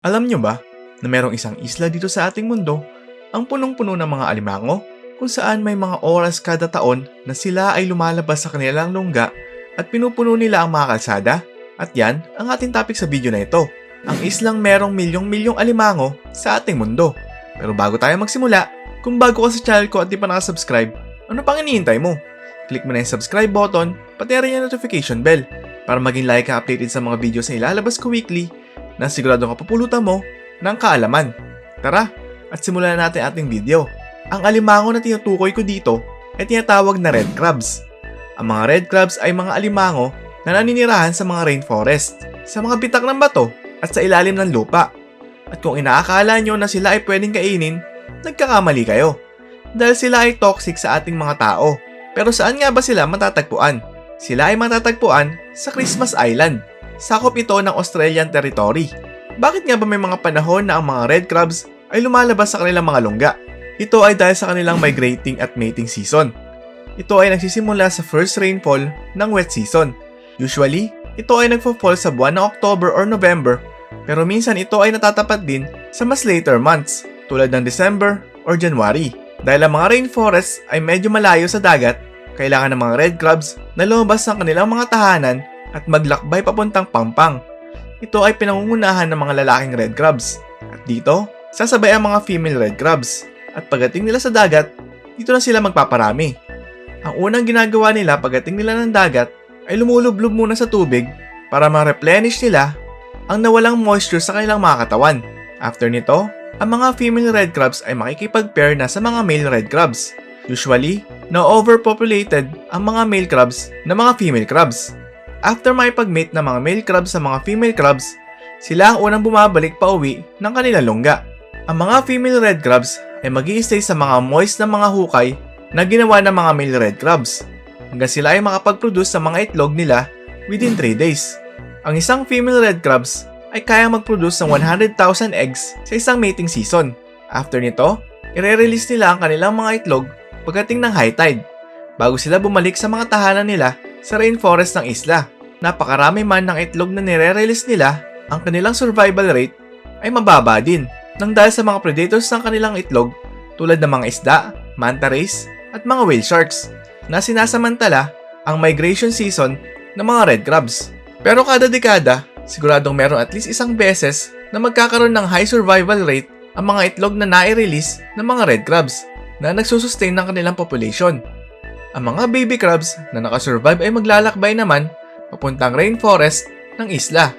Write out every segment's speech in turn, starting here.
Alam nyo ba na merong isang isla dito sa ating mundo ang punong-puno ng mga alimango kung saan may mga oras kada taon na sila ay lumalabas sa kanilang lungga at pinupuno nila ang mga kalsada? At yan ang ating topic sa video na ito. Ang islang merong milyong-milyong alimango sa ating mundo. Pero bago tayo magsimula, kung bago ka sa channel ko at di pa nakasubscribe, ano pang iniintay mo? Click mo na yung subscribe button, pati rin yung notification bell para maging like ka updated sa mga videos na ilalabas ko weekly na sigurado kapupulutan mo ng kaalaman. Tara, at simulan na natin ating video. Ang alimango na tinutukoy ko dito ay tinatawag na red crabs. Ang mga red crabs ay mga alimango na naninirahan sa mga rainforest, sa mga bitak ng bato at sa ilalim ng lupa. At kung inaakala nyo na sila ay pwedeng kainin, nagkakamali kayo. Dahil sila ay toxic sa ating mga tao. Pero saan nga ba sila matatagpuan? Sila ay matatagpuan sa Christmas Island. Sakop ito ng Australian territory. Bakit nga ba may mga panahon na ang mga red crabs ay lumalabas sa kanilang mga lungga? Ito ay dahil sa kanilang migrating at mating season. Ito ay nagsisimula sa first rainfall ng wet season. Usually, ito ay nagfo-fall sa buwan ng October or November, pero minsan ito ay natatapat din sa mas later months, tulad ng December or January. Dahil ang mga rainforests ay medyo malayo sa dagat, kailangan ng mga red crabs na lumabas ng kanilang mga tahanan at maglakbay papuntang Pampang. Ito ay pinangungunahan ng mga lalaking red crabs. At dito, sasabay ang mga female red crabs. At pagdating nila sa dagat, dito na sila magpaparami. Ang unang ginagawa nila pagdating nila ng dagat ay lumulublob muna sa tubig para ma-replenish nila ang nawalang moisture sa kanilang mga katawan. After nito, ang mga female red crabs ay makikipag-pair na sa mga male red crabs. Usually, na-overpopulated ang mga male crabs na mga female crabs. After makipag-mate ng mga male crabs sa mga female crabs, sila ang unang bumabalik pa uwi ng kanilang lungga. Ang mga female red crabs ay mag stay sa mga moist na mga hukay na ginawa ng mga male red crabs hanggang sila ay makapag-produce sa mga itlog nila within 3 days. Ang isang female red crabs ay kaya mag-produce ng 100,000 eggs sa isang mating season. After nito, ire-release nila ang kanilang mga itlog pagdating ng high tide bago sila bumalik sa mga tahanan nila sa rainforest ng isla. Napakarami man ng itlog na nire-release nila, ang kanilang survival rate ay mababa din nang dahil sa mga predators ng kanilang itlog tulad ng mga isda, manta rays, at mga whale sharks na sinasamantala ang migration season ng mga red crabs. Pero kada dekada, siguradong meron at least isang beses na magkakaroon ng high survival rate ang mga itlog na nai-release ng mga red crabs na nagsusustain ng kanilang population. Ang mga baby crabs na nakasurvive ay maglalakbay naman papuntang rainforest ng isla.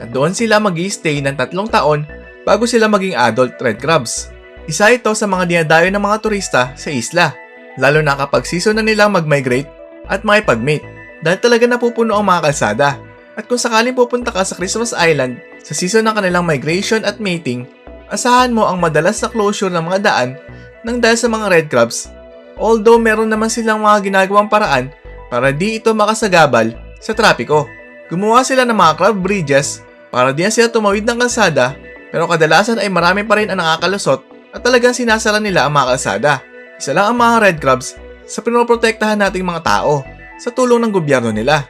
At doon sila mag stay ng tatlong taon bago sila maging adult red crabs. Isa ito sa mga dinadayo ng mga turista sa isla, lalo na kapag season na nilang mag-migrate at makipag-mate dahil talaga napupuno ang mga kalsada. At kung sakaling pupunta ka sa Christmas Island sa season ng kanilang migration at mating, asahan mo ang madalas na closure ng mga daan ng dahil sa mga red crabs Although meron naman silang mga ginagawang paraan para di ito makasagabal sa trapiko. Gumawa sila ng mga crab bridges para di sila tumawid ng kalsada pero kadalasan ay marami pa rin ang nakakalusot at talagang sinasara nila ang mga kalsada. Isa lang ang mga red crabs sa pinoprotektahan nating mga tao sa tulong ng gobyerno nila.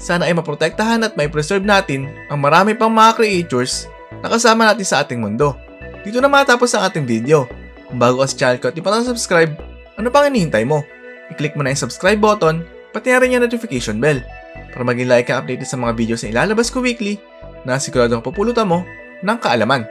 Sana ay maprotektahan at may preserve natin ang marami pang mga creatures na kasama natin sa ating mundo. Dito na matapos ang ating video. Bago ka sa channel ko at di pa subscribe ano pang hinihintay mo? I-click mo na yung subscribe button, pati na rin yung notification bell para maging like ka updated sa mga videos na ilalabas ko weekly na sigurado pupulutan mo ng kaalaman.